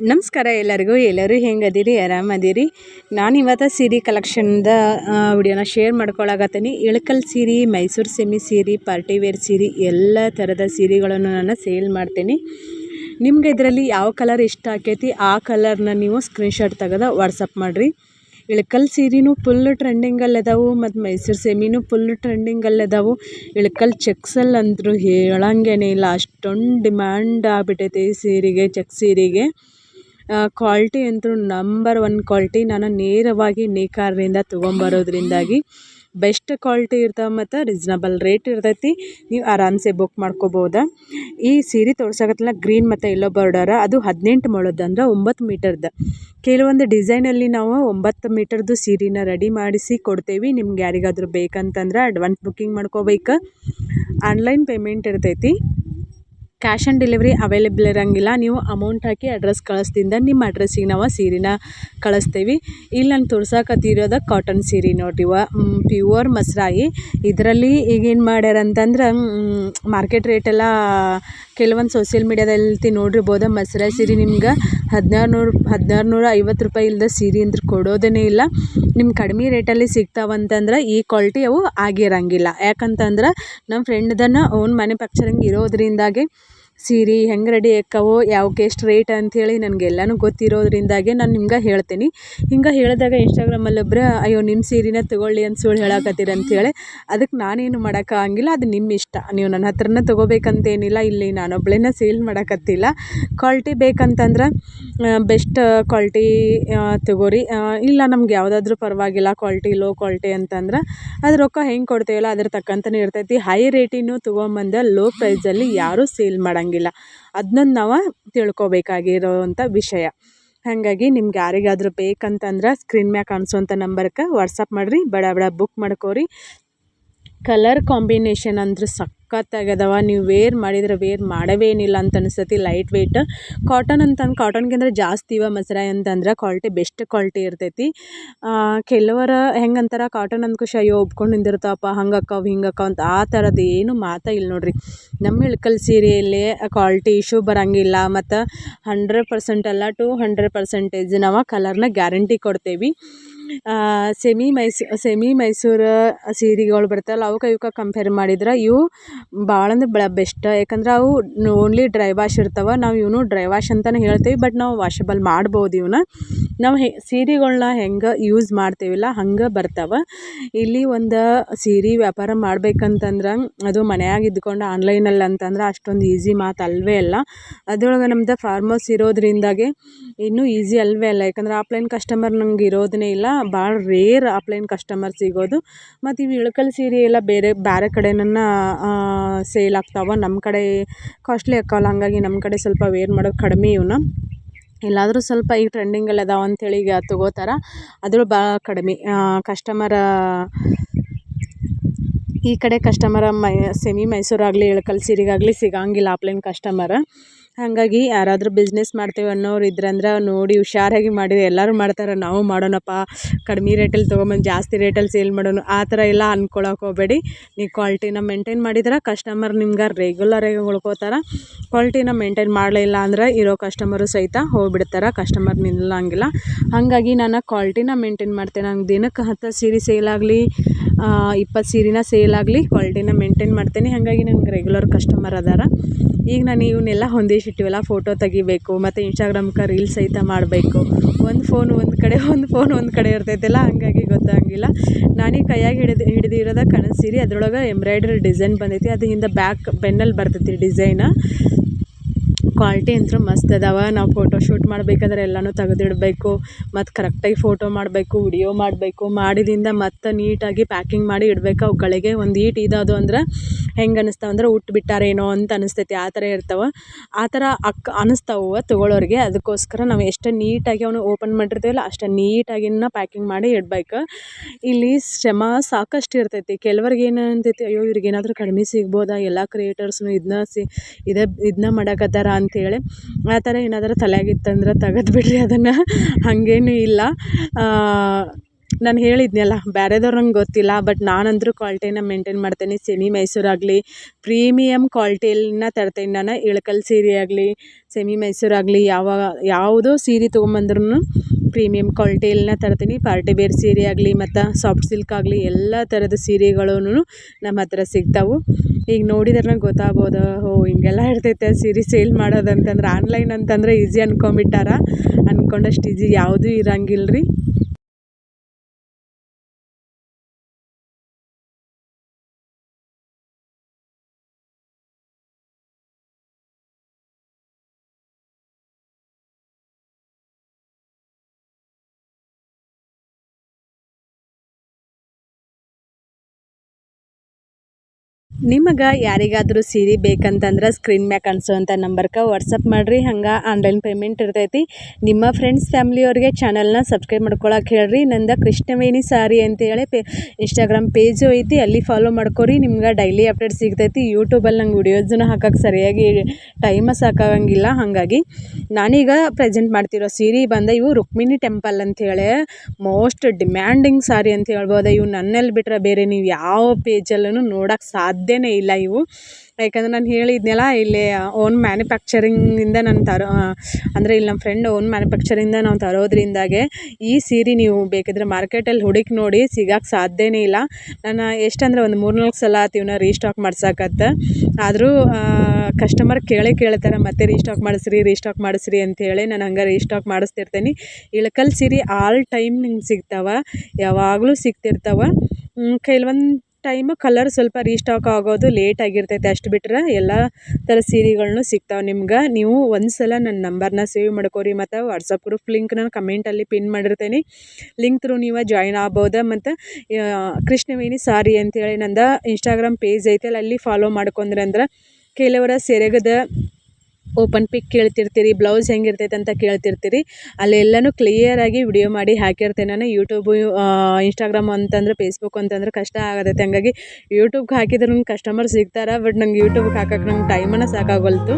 ನಮಸ್ಕಾರ ಎಲ್ಲರಿಗೂ. ಎಲ್ಲರೂ ಹೆಂಗದಿರಿ? ಆರಾಮದಿರಿ? ನಾನು ಇವತ್ತು ಸೀರೆ ಕಲೆಕ್ಷನ್ದ ವಿಡಿಯೋನ ಶೇರ್ ಮಾಡ್ಕೊಳಕತ್ತೀನಿ. ಇಳಕಲ್ ಸೀರೆ, ಮೈಸೂರು ಸೆಮಿ ಸೀರೆ, ಪಾರ್ಟಿ ವೇರ್ ಸೀರೆ, ಎಲ್ಲ ಥರದ ಸೀರೆಗಳನ್ನು ನಾನು ಸೇಲ್ ಮಾಡ್ತೀನಿ. ನಿಮ್ಗೆ ಇದರಲ್ಲಿ ಯಾವ ಕಲರ್ ಇಷ್ಟ ಆಕೈತಿ? ಆ ಕಲರ್ನ ನೀವು ಸ್ಕ್ರೀನ್ಶಾಟ್ ತೆಗೆದು ವಾಟ್ಸಪ್ ಮಾಡಿರಿ. ಇಳಕಲ್ ಸೀರೆನೂ ಫುಲ್ ಟ್ರೆಂಡಿಂಗಲ್ಲದಾವು ಮತ್ತು ಮೈಸೂರು ಸೆಮಿನೂ ಫುಲ್ ಟ್ರೆಂಡಿಂಗಲ್ಲಿ ಅದಾವು. ಇಳಕಲ್ ಚೆಕ್ಸಲ್ಲಿ ಅಂತೂ ಹೇಳಂಗೇನೆ ಇಲ್ಲ. ಅಷ್ಟೊಂದು ಡಿಮ್ಯಾಂಡ್ ಆಗ್ಬಿಟ್ಟೈತೆ ಸೀರೆಗೆ, ಚೆಕ್ ಸೀರೆಗೆ. ಕ್ವಾಲ್ಟಿ ಅಂತೂ ನಂಬರ್ ಒನ್ ಕ್ವಾಲ್ಟಿ ನಾನು ನೇರವಾಗಿ ನೇಕಾರರಿಂದ ತೊಗೊಂಬರೋದ್ರಿಂದಾಗಿ ಬೆಸ್ಟ್ ಕ್ವಾಲ್ಟಿ ಇರ್ತಾವೆ ಮತ್ತು ರೀಸನಬಲ್ ರೇಟ್ ಇರ್ತೈತಿ. ನೀವು ಆರಾಮ್ಸೆ ಬುಕ್ ಮಾಡ್ಕೋಬೋದು. ಈ ಸೀರೆ ತೋರ್ಸಕತ್ತಲ್ಲ ಗ್ರೀನ್ ಮತ್ತು ಯೆಲ್ಲೋ ಬಾರ್ಡರ ಅದು ಹದಿನೆಂಟು ಮೊಳದ್ದು ಅಂದ್ರೆ ಒಂಬತ್ತು ಮೀಟರ್ದು. ಕೆಲವೊಂದು ಡಿಸೈನಲ್ಲಿ ನಾವು ಒಂಬತ್ತು ಮೀಟರ್ದು ಸೀರೆನ ರೆಡಿ ಮಾಡಿಸಿ ಕೊಡ್ತೇವೆ. ನಿಮ್ಗೆ ಯಾರಿಗಾದರೂ ಬೇಕಂತಂದ್ರೆ ಅಡ್ವಾನ್ಸ್ ಬುಕ್ಕಿಂಗ್ ಮಾಡ್ಕೋಬೇಕು. ಆನ್ಲೈನ್ ಪೇಮೆಂಟ್ ಇರ್ತೈತಿ. ಕ್ಯಾಶ್ ಆನ್ ಡೆಲಿವರಿ ಅವೈಲೇಬಲ್ ಇರೋಂಗಿಲ್ಲ. ನೀವು ಅಮೌಂಟ್ ಹಾಕಿ ಅಡ್ರೆಸ್ ಕಳಿಸ್ದಿಂದ ನಿಮ್ಮ ಅಡ್ರೆಸ್ಸಿಗೆ ನಾವು ಸೀರೆನ ಕಳಿಸ್ತೀವಿ. ಇಲ್ಲಿ ನಾನು ತೋರ್ಸಕತ್ತಿರೋದು ಕಾಟನ್ ಸೀರೆ ನೋಡಿವ ಪ್ಯೂವರ್ ಮಸ್ರಾಯಿ. ಇದರಲ್ಲಿ ಈಗೇನು ಮಾಡ್ಯಾರ ಅಂತಂದ್ರೆ ಮಾರ್ಕೆಟ್ ರೇಟೆಲ್ಲ ಕೆಲವೊಂದು ಸೋಷಿಯಲ್ ಮೀಡ್ಯಾದಲ್ಲಿ ನೋಡಿರ್ಬೋದು. ಮಸ್ರಾಯಿ ಸೀರೆ ನಿಮ್ಗೆ ಹದಿನಾರು ನೂರು ಹದಿನಾರು ನೂರ ಐವತ್ತು ರೂಪಾಯಿ ಇಲ್ಲದ ಸೀರೆ ಅಂದ್ರೆ ಕೊಡೋದೇ ಇಲ್ಲ. ನಿಮ್ಮ ಕಡಿಮೆ ರೇಟಲ್ಲಿ ಸಿಗ್ತಾವಂತಂದ್ರೆ ಈ ಕ್ವಾಲಿಟಿ ಅವು ಆಗಿರಂಗಿಲ್ಲ. ಯಾಕಂತಂದ್ರೆ ನಮ್ಮ ಫ್ರೆಂಡ್ದನ್ನು ಓನ್ ಮ್ಯಾನುಫ್ಯಾಕ್ಚರಿಂಗ್ ಇರೋದ್ರಿಂದಾಗಿ ಸೀರೆ ಹೆಂಗೆ ರೆಡಿ ಆಕ್ಕವು ಯಾವ್ಕೆ ಎಷ್ಟು ರೇಟ್ ಅಂಥೇಳಿ ಎಲ್ಲಾನು ಗೊತ್ತಿರೋದ್ರಿಂದಾಗೆ ನಾನು ನಿಮ್ಗೆ ಹೇಳ್ತೀನಿ. ಹಿಂಗೆ ಹೇಳಿದಾಗ ಇನ್ಸ್ಟಾಗ್ರಾಮಲ್ಲಿ ಒಬ್ರು, ಅಯ್ಯೋ ನಿಮ್ಮ ಸೀರೆನ ತೊಗೊಳ್ಳಿ ಅಂತ ಸುಳ್ಳು ಹೇಳಕತ್ತೀರಿ ಅಂಥೇಳಿ ಅದಕ್ಕೆ ನಾನೇನು ಮಾಡೋಕ್ಕಾಗಂಗಿಲ್ಲ ಅದು ನಿಮ್ಮ ಇಷ್ಟ. ನೀವು ನನ್ನ ಹತ್ರನ ತೊಗೋಬೇಕಂತೇನಿಲ್ಲ, ಇಲ್ಲಿ ನಾನೊಬ್ಬಳೇನ ಸೇಲ್ ಮಾಡೋಕತ್ತಿಲ್ಲ. ಕ್ವಾಲ್ಟಿ ಬೇಕಂತಂದ್ರೆ ಬೆಸ್ಟ್ ಕ್ವಾಲ್ಟಿ ತಗೋರಿ. ಇಲ್ಲ ನಮ್ಗೆ ಯಾವುದಾದ್ರೂ ಪರವಾಗಿಲ್ಲ ಕ್ವಾಲ್ಟಿ ಲೋ ಕ್ವಾಲ್ಟಿ ಅಂತಂದ್ರೆ, ಅದು ರೊಕ್ಕ ಹೆಂಗೆ ಕೊಡ್ತೇವಲ್ಲ, ಅದ್ರ ತಕ್ಕಂತನೇ ಇರ್ತೈತಿ. ಹೈ ರೇಟಿನೂ ತೊಗೊಂಬಂದು ಲೋ ಪ್ರೈಸಲ್ಲಿ ಯಾರೂ ಸೇಲ್ ಮಾಡಂಗಿಲ್ಲ. ಆಗಂಗಿಲ್ಲ ಅದನ್ನ ನಾವು ತಿಳ್ಕೊಬೇಕಾಗಿರೋವಂಥ ವಿಷಯ. ಹಾಗಾಗಿ ನಿಮ್ಗೆ ಯಾರಿಗಾದರೂ ಬೇಕಂತಂದ್ರೆ ಸ್ಕ್ರೀನ್ ಮ್ಯಾಗ ಕಾಣಿಸುವಂಥ ನಂಬರ್ಗೆ ವಾಟ್ಸಪ್ ಮಾಡಿರಿ. ಬಡ ಬಡ ಬುಕ್ ಮಾಡ್ಕೋರಿ. ಕಲರ್ ಕಾಂಬಿನೇಷನ್ ಅಂದ್ರೆ ಸಖತ್ತಾಗ್ಯದವ ನೀವು ವೇರ್ ಮಾಡಿದ್ರೆ ವೇರ್ ಮಾಡವೇನಿಲ್ಲ ಅಂತ ಅನಿಸ್ತತಿ ಲೈಟ್ ವೆಯ್ಟ್ ಕಾಟನ್ ಅಂತಂದು ಕಾಟನ್ಗಿಂತ ಜಾಸ್ತಿ ಇವ ಮಸರ ಅಂತಂದ್ರೆ ಕ್ವಾಲಿಟಿ ಬೆಸ್ಟ್ ಕ್ವಾಲಿಟಿ ಇರ್ತೈತಿ. ಕೆಲವರು ಹೆಂಗೆ ಅಂತಾರೆ ಕಾಟನ್ ಅಂದ್ಕೂಶ ಅಯ್ಯೋ ಒಪ್ಕೊಂಡು ನಿಂದಿರ್ತಾವಪ್ಪ ಹಂಗೆ ಅಕ್ಕಾವು ಹಿಂಗೆ ಅಂತ ಆ ಥರದ್ದು ಏನು ಮಾತಾ ಇಲ್ಲ ನೋಡಿರಿ. ನಮ್ಮ ಇಳ್ಕಲ್ ಸೀರೆಯಲ್ಲಿ ಕ್ವಾಲಿಟಿ ಇಶ್ಯೂ ಬರೋಂಗಿಲ್ಲ. ಮತ್ತು ಹಂಡ್ರೆಡ್ ಪರ್ಸೆಂಟ್ ಅಲ್ಲ ಟು ಹಂಡ್ರೆಡ್ ಪರ್ಸೆಂಟೇಜ್ ನಾವು ಕಲರ್ನ ಗ್ಯಾರಂಟಿ ಕೊಡ್ತೇವೆ. ಸೆಮಿ ಮೈಸೂ, ಸೆಮಿ ಮೈಸೂರು ಸೀರೆಗಳು ಬರ್ತಾವಲ್ಲ ಅವಕ್ಕೆ ಇವಕ್ಕೆ ಕಂಪೇರ್ ಮಾಡಿದ್ರೆ ಇವು ಭಾಳ ಅಂದ್ರೆ ಭಾಳ ಬೆಸ್ಟ್ ಯಾಕಂದ್ರೆ ಅವು ಓನ್ಲಿ ಡ್ರೈ ವಾಶ್ ಇರ್ತಾವೆ, ನಾವು ಇವನು ಡ್ರೈ ವಾಶ್ ಅಂತಲೇ ಹೇಳ್ತೀವಿ ಬಟ್ ನಾವು ವಾಷೆಬಲ್ ಮಾಡ್ಬೋದು ಇವನ್ನ ನಾವು ಹೆ ಸೀರೆಗಳನ್ನ ಹೆಂಗೆ ಯೂಸ್ ಮಾಡ್ತೀವಿಲ್ಲ, ಹಂಗೆ ಬರ್ತಾವೆ. ಇಲ್ಲಿ ಒಂದು ಸೀರೆ ವ್ಯಾಪಾರ ಮಾಡ್ಬೇಕಂತಂದ್ರೆ, ಅದು ಮನ್ಯಾಗ ಇದ್ಕೊಂಡು ಆನ್ಲೈನಲ್ಲಿ ಅಂತಂದ್ರೆ ಅಷ್ಟೊಂದು ಈಸಿ ಮಾತು ಅಲ್ಲವೇ ಅಲ್ಲ ಅದ್ರೊಳಗೆ ನಮ್ದು ಫಾರ್ಮರ್ಸ್ ಇರೋದ್ರಿಂದಾಗೆ ಇನ್ನೂ ಈಸಿ ಅಲ್ಲವೇ ಅಲ್ಲ ಯಾಕಂದ್ರೆ ಆಫ್ಲೈನ್ ಕಸ್ಟಮರ್ ನಂಗೆ ಇರೋದನ್ನೇ ಇಲ್ಲ. ಭಾಳ ರೇರ್ ಆಫ್ಲೈನ್ ಕಸ್ಟಮರ್ ಸಿಗೋದು. ಮತ್ತು ಇವು ಇಳಕಲ್ ಸೀರೆ ಎಲ್ಲ ಬೇರೆ ಬೇರೆ ಕಡೆನನ್ನ ಸೇಲ್ ಆಗ್ತಾವೆ. ನಮ್ಮ ಕಡೆ ಕಾಸ್ಟ್ಲಿ ಆಕ್ಕವಲ್ಲ ಹಾಗಾಗಿ ನಮ್ಮ ಕಡೆ ಸ್ವಲ್ಪ ವೇರ್ ಮಾಡೋದು ಕಡಿಮೆ ಇವನ್ನ ಎಲ್ಲಾದರೂ ಸ್ವಲ್ಪ ಈಗ ಟ್ರೆಂಡಿಂಗಲ್ಲಿ ಅದಾವೆ ಅಂಥೇಳಿ ಈಗ ತೊಗೋತಾರೆ ಅದ್ರ ಭಾಳ ಕಡಿಮೆ. ಕಸ್ಟಮರ ಈ ಕಡೆ ಕಸ್ಟಮರ ಮೈ ಸೆಮಿ ಮೈಸೂರಾಗಲಿ ಇಳಕಲ್ ಸೀರೆಗಾಗಲಿ ಸಿಗೋಂಗಿಲ್ಲ ಆಫ್ಲೈನ್ ಕಸ್ಟಮರ ಹಾಗಾಗಿ ಯಾರಾದರೂ ಬಿಸ್ನೆಸ್ ಮಾಡ್ತೀವಿ ಅನ್ನೋರು ಇದ್ರಂದ್ರೆ ನೋಡಿ ಹುಷಾರಾಗಿ ಮಾಡಿ ಎಲ್ಲರೂ ಮಾಡ್ತಾರೆ. ನಾವು ಮಾಡೋಣಪ್ಪ. ಕಡಿಮೆ ರೇಟಲ್ಲಿ ತೊಗೊಂಬಂದು ಜಾಸ್ತಿ ರೇಟಲ್ಲಿ ಸೇಲ್ ಮಾಡೋಣ. ಆ ಥರ ಎಲ್ಲ ಅಂದ್ಕೊಳ್ಳೋಕೆ ಹೋಗಬೇಡಿ. ನೀವು ಕ್ವಾಲಿಟಿನ ಮೇಂಟೈನ್ ಮಾಡಿದ್ರೆ ಕಸ್ಟಮರ್ ನಿಮ್ಗೆ ರೆಗ್ಯುಲರಾಗಿ ಉಳ್ಕೋತಾರೆ. ಕ್ವಾಲ್ಟಿನ ಮೇಂಟೈನ್ ಮಾಡಲಿಲ್ಲ ಅಂದ್ರೆ ಇರೋ ಕಸ್ಟಮರು ಸಹಿತ ಹೋಗ್ಬಿಡ್ತಾರೆ. ಕಸ್ಟಮರ್ ನಿಲ್ಲಂಗಿಲ್ಲ. ಹಾಗಾಗಿ ನಾನು ಕ್ವಾಲ್ಟಿನ ಮೇಂಟೈನ್ ಮಾಡ್ತೇನೆ. ನಂಗೆ ದಿನಕ್ಕೆ ಹತ್ತು ಸೀರೆ ಸೇಲ್ ಇಪ್ಪತ್ತು ಸೀರೆನ ಸೇಲ್ ಆಗಲಿ ಕ್ವಾಲ್ಟಿನ ಮೇಂಟೈನ್ ಮಾಡ್ತೇನೆ. ಹಾಗಾಗಿ ನಂಗೆ ರೆಗ್ಯುಲರ್ ಕಸ್ಟಮರ್ ಅದಾರ. ಈಗ ನಾನು ಇವನ್ನೆಲ್ಲ ಹೊಂದಿಸಿಟ್ಟಿವಲ್ಲ ಫೋಟೋ ತೆಗಿಬೇಕು, ಮತ್ತು ಇನ್ಸ್ಟಾಗ್ರಾಮ್ಗೆ ರೀಲ್ಸ್ ಸಹಿತ ಮಾಡಬೇಕು. ಒಂದು ಫೋನ್ ಒಂದು ಕಡೆ, ಒಂದು ಫೋನ್ ಒಂದು ಕಡೆ ಇರ್ತೈತಲ್ಲ, ಹಾಗಾಗಿ ಗೊತ್ತಾಗಿಲ್ಲ ನಾನೀಗ ಕೈಯಾಗಿ ಹಿಡಿದು, ಹಿಡಿದಿರೋದ ಕಣದ ಸೀರೆ, ಅದರೊಳಗೆ ಎಂಬ್ರಾಯ್ಡ್ರಿ ಡಿಸೈನ್ ಬಂದೈತಿ. ಅದು ಹಿಂದೆ ಬ್ಯಾಕ್ ಬೆನ್ನಲ್ಲಿ ಬರ್ತೈತಿ ಡಿಸೈನ ಕ್ವಾಲಿಟಿ ಅಂತೂ ಮಸ್ತ್ ಅದಾವ. ನಾವು ಫೋಟೋ ಶೂಟ್ ಮಾಡ್ಬೇಕಾದ್ರೆ ಎಲ್ಲನೂ ತೆಗೆದಿಡ್ಬೇಕು. ಮತ್ತು ಕರೆಕ್ಟಾಗಿ ಫೋಟೋ ಮಾಡಬೇಕು ವಿಡಿಯೋ ಮಾಡಬೇಕು. ಮಾಡಿದಿಂದ ಮತ್ತು ನೀಟಾಗಿ ಪ್ಯಾಕಿಂಗ್ ಮಾಡಿ ಇಡ್ಬೇಕು. ಅವುಗಳಿಗೆ ಒಂದು ಈಟ್ ಇದಾದು ಅಂದ್ರೆ ಹೆಂಗೆ ಅನಿಸ್ತಾವ ಅಂದ್ರೆ ಉಟ್ಟು ಬಿಟ್ಟಾರೇನೋ ಅಂತ ಅನಿಸ್ತೈತಿ. ಆ ಥರ ಇರ್ತಾವೆ. ಆ ಥರ ಅಕ್ ಅನಿಸ್ತಾವ ತೊಗೊಳೋರಿಗೆ. ಅದಕ್ಕೋಸ್ಕರ ನಾವು ಎಷ್ಟು ನೀಟಾಗಿ ಅವನು ಓಪನ್ ಮಾಡಿರ್ತೀವಲ್ಲ ಅಷ್ಟು ನೀಟಾಗಿನ ಪ್ಯಾಕಿಂಗ್ ಮಾಡಿ ಇಡ್ಬೇಕು. ಇಲ್ಲಿ ಶ್ರಮ ಸಾಕಷ್ಟು ಇರ್ತೈತಿ. ಕೆಲವ್ರಿಗೆ ಏನು ಅಂತೈತಿ ಅಯ್ಯೋ, ಇವ್ರಿಗೆ ಏನಾದರೂ ಕಡಿಮೆ ಸಿಗ್ಬೋದಾ? ಎಲ್ಲ ಕ್ರಿಯೇಟರ್ಸ್ನು ಇದನ್ನ ಸಿ, ಇದೇ ಇದನ್ನ ಮಾಡಕತ್ತಾರ ಅಂಥೇಳಿ ಆ ಥರ ಏನಾದರೂ ತಲೆಯಾಗಿತ್ತಂದ್ರೆ ತೆಗೆದು ಬಿಡಿರಿ ಅದನ್ನು. ಹಾಗೇನೂ ಇಲ್ಲ. ನಾನು ಹೇಳಿದ್ನಲ್ಲ ಬೇರೆದವ್ರು ನಂಗೆ ಗೊತ್ತಿಲ್ಲ, ಬಟ್ ನಾನಂತೂ ಕ್ವಾಲ್ಟಿನ ಮೇಂಟೈನ್ ಮಾಡ್ತೀನಿ. ಸೆಮಿ ಮೈಸೂರಾಗಲಿ ಪ್ರೀಮಿಯಮ್ ಕ್ವಾಲ್ಟಿಯಲ್ಲಿನ ತರ್ತೀನಿ ನಾನು. ಇಳಕಲ್ ಸೀರೆ ಆಗಲಿ, ಸೆಮಿ ಮೈಸೂರಾಗಲಿ ಯಾವ, ಯಾವುದೋ ಸೀರೆ ತೊಗೊಂಬಂದ್ರೂ ಪ್ರೀಮಿಯಮ್ ಕ್ವಾಲ್ಟಿಯಲ್ಲಿನ ತರ್ತೀನಿ. ಪಾರ್ಟಿ ಬೇರ್ ಸೀರೆ ಆಗಲಿ, ಮತ್ತು ಸಾಫ್ಟ್ ಸಿಲ್ಕ್ ಆಗಲಿ, ಎಲ್ಲ ಥರದ ಸೀರೆಗಳೂ ನಮ್ಮ ಹತ್ರ ಸಿಗ್ತಾವೆ. ಈಗ ನೋಡಿದ್ರೆ ಗೊತ್ತಾಗ್ಬೋದು. ಹೋ ಹಿಂಗೆಲ್ಲ ಇರ್ತೈತೆ ಸೀರೆ ಸೇಲ್ ಮಾಡೋದಂತಂದ್ರೆ, ಆನ್ಲೈನ್ ಅಂತಂದ್ರೆ ಈಸಿ ಅಂದ್ಕೊಂಬಿಟ್ಟಾರ ಅಂದ್ಕೊಂಡಷ್ಟು ಈಸಿ ಯಾವುದೂ ಇರಂಗಿಲ್ಲ ರೀ ನಿಮಗೆ ಯಾರಿಗಾದರೂ ಸೀರೆ ಬೇಕಂತಂದ್ರೆ ಸ್ಕ್ರೀನ್ ಮ್ಯಾಗ ಕಾಣಿಸೋವಂಥ ನಂಬರ್ಗೆ ವಾಟ್ಸಪ್ ಮಾಡಿರಿ. ಹಂಗೆ ಆನ್ಲೈನ್ ಪೇಮೆಂಟ್ ಇರ್ತೈತಿ. ನಿಮ್ಮ ಫ್ರೆಂಡ್ಸ್ ಫ್ಯಾಮ್ಲಿಯವ್ರಿಗೆ ಚಾನಲ್ನ ಸಬ್ಸ್ಕ್ರೈಬ್ ಮಾಡ್ಕೊಳಕ್ಕೆ ಹೇಳ್ರಿ. ನಂದು ಕೃಷ್ಣವೇಣಿ ಸಾರಿ ಅಂತೇಳಿ ಪೇ ಇನ್ಸ್ಟಾಗ್ರಾಮ್ ಪೇಜು ಐತಿ. ಅಲ್ಲಿ ಫಾಲೋ ಮಾಡ್ಕೊರಿ. ನಿಮ್ಗೆ ಡೈಲಿ ಅಪ್ಡೇಟ್ ಸಿಗ್ತೈತಿ. ಯೂಟ್ಯೂಬಲ್ಲಿ ನಂಗೆ ವಿಡಿಯೋಸನ್ನು ಹಾಕಕ್ಕೆ ಸರಿಯಾಗಿ ಟೈಮ ಸಾಕಾಗಂಗಿಲ್ಲ. ಹಾಗಾಗಿ ನಾನೀಗ ಪ್ರೆಸೆಂಟ್ ಮಾಡ್ತಿರೋ ಸೀರೆ ಬಂದ ಇವು ರುಕ್ಮಿಣಿ ಟೆಂಪಲ್ ಅಂಥೇಳಿ ಮೋಸ್ಟ್ ಡಿಮ್ಯಾಂಡಿಂಗ್ ಸಾರಿ ಅಂತ ಹೇಳ್ಬೋದು. ಇವು ನನ್ನಲ್ಲಿ ಬಿಟ್ಟರೆ ಬೇರೆ ನೀವು ಯಾವ ಪೇಜಲ್ಲೂ ನೋಡೋಕ್ಕೆ ಸಾಧ್ಯನೇ ಇಲ್ಲ ಇವು. ಯಾಕಂದ್ರೆ ನಾನು ಹೇಳಿದ್ನಲ್ಲ, ಇಲ್ಲಿ ಓನ್ ಮ್ಯಾನುಫ್ಯಾಕ್ಚರಿಂಗಿಂದ ನಾನು ತರೋ ಅಂದರೆ ಇಲ್ಲಿ ನಮ್ಮ ಫ್ರೆಂಡ್ ಓನ್ ಮ್ಯಾನುಫ್ಯಾಕ್ಚರಿಂದ ನಾವು ತರೋದ್ರಿಂದಾಗೆ ಈ ಸೀರೆ ನೀವು ಬೇಕಿದ್ರೆ ಮಾರ್ಕೆಟಲ್ಲಿ ಹುಡುಕಿ ನೋಡಿ ಸಿಗಕ್ಕೆ ಸಾಧ್ಯನೇ ಇಲ್ಲ. ನಾನು ಎಷ್ಟಂದ್ರೆ ಒಂದು ಮೂರು ನಾಲ್ಕು ಸಲ ಆತು ಇವನ್ನ ರೀಸ್ಟಾಕ್ ಮಾಡ್ಸಕತ್ತ. ಆದರೂ ಕಸ್ಟಮರ್ ಕೇಳಿ ಕೇಳ್ತಾರೆ, ಮತ್ತೆ ರೀಸ್ಟಾಕ್ ಮಾಡಿಸ್ರಿ ರೀಸ್ಟಾಕ್ ಮಾಡಿಸ್ರಿ ಅಂತೇಳಿ ನಾನು ಹಂಗೆ ರೀಸ್ಟಾಕ್ ಮಾಡಿಸ್ತಿರ್ತೀನಿ. ಇಳಕಲ್ ಸೀರೆ ಆಲ್ ಟೈಮ್ ನಿಂಗೆ ಸಿಗ್ತಾವೆ, ಯಾವಾಗಲೂ ಸಿಗ್ತಿರ್ತಾವೆ. ಕೆಲವೊಂದು ಟೈಮು ಕಲರ್ ಸ್ವಲ್ಪ ರೀಸ್ಟಾಕ್ ಆಗೋದು ಲೇಟ್ ಆಗಿರ್ತೈತೆ ಅಷ್ಟು ಬಿಟ್ರೆ ಎಲ್ಲ ಥರ ಸೀರೆಗಳನ್ನು ಸಿಗ್ತಾವೆ ನಿಮ್ಗೆ. ನೀವು ಒಂದು ಸಲ ನನ್ನ ನಂಬರ್ನ ಸೇವ್ ಮಾಡ್ಕೋರಿ ಮತ್ತು ವಾಟ್ಸಪ್ ಗ್ರೂಪ್ ಲಿಂಕ್ ನಾನು ಕಮೆಂಟಲ್ಲಿ ಪಿನ್ ಮಾಡಿರ್ತೀನಿ. ಲಿಂಕ್ ತ್ರೂ ನೀವು ಜಾಯ್ನ್ ಆಗ್ಬೋದು ಮತ್ತು ಕೃಷ್ಣವೇಣಿ ಸಾರಿ ಅಂತೇಳಿ ನಂದು ಇನ್ಸ್ಟಾಗ್ರಾಮ್ ಪೇಜ್ ಐತಲ್ಲ ಅಲ್ಲಿ ಫಾಲೋ ಮಾಡ್ಕೊಂಡ್ರೆ ಅಂದ್ರೆ ಕೆಲವರ ಸೆರಗದ ಓಪನ್ ಪಿಕ್ ಕೇಳ್ತಿರ್ತೀರಿ, ಬ್ಲೌಸ್ ಹೆಂಗಿರ್ತೈತೆ ಅಂತ ಕೇಳ್ತಿರ್ತೀರಿ. ಅಲ್ಲೆಲ್ಲನೂ ಕ್ಲಿಯರಾಗಿ ವಿಡಿಯೋ ಮಾಡಿ ಹಾಕಿರ್ತೇನೆ ನಾನು. ಯೂಟ್ಯೂಬು ಇನ್ಸ್ಟಾಗ್ರಾಮ್ ಅಂತಂದ್ರೆ ಫೇಸ್ಬುಕ್ ಅಂತಂದ್ರೆ ಕಷ್ಟ ಆಗತೈತೆ. ಹಂಗಾಗಿ ಯೂಟ್ಯೂಬ್ಗೆ ಹಾಕಿದ್ರೆ ನಂಗೆ ಕಸ್ಟಮರ್ ಸಿಗ್ತಾರೆ ಬಟ್ ನಂಗೆ ಯೂಟ್ಯೂಬ್ಗೆ ಹಾಕಕ್ಕೆ ನಂಗೆ ಟೈಮನ್ನು ಸಾಕಾಗಲ್ತು.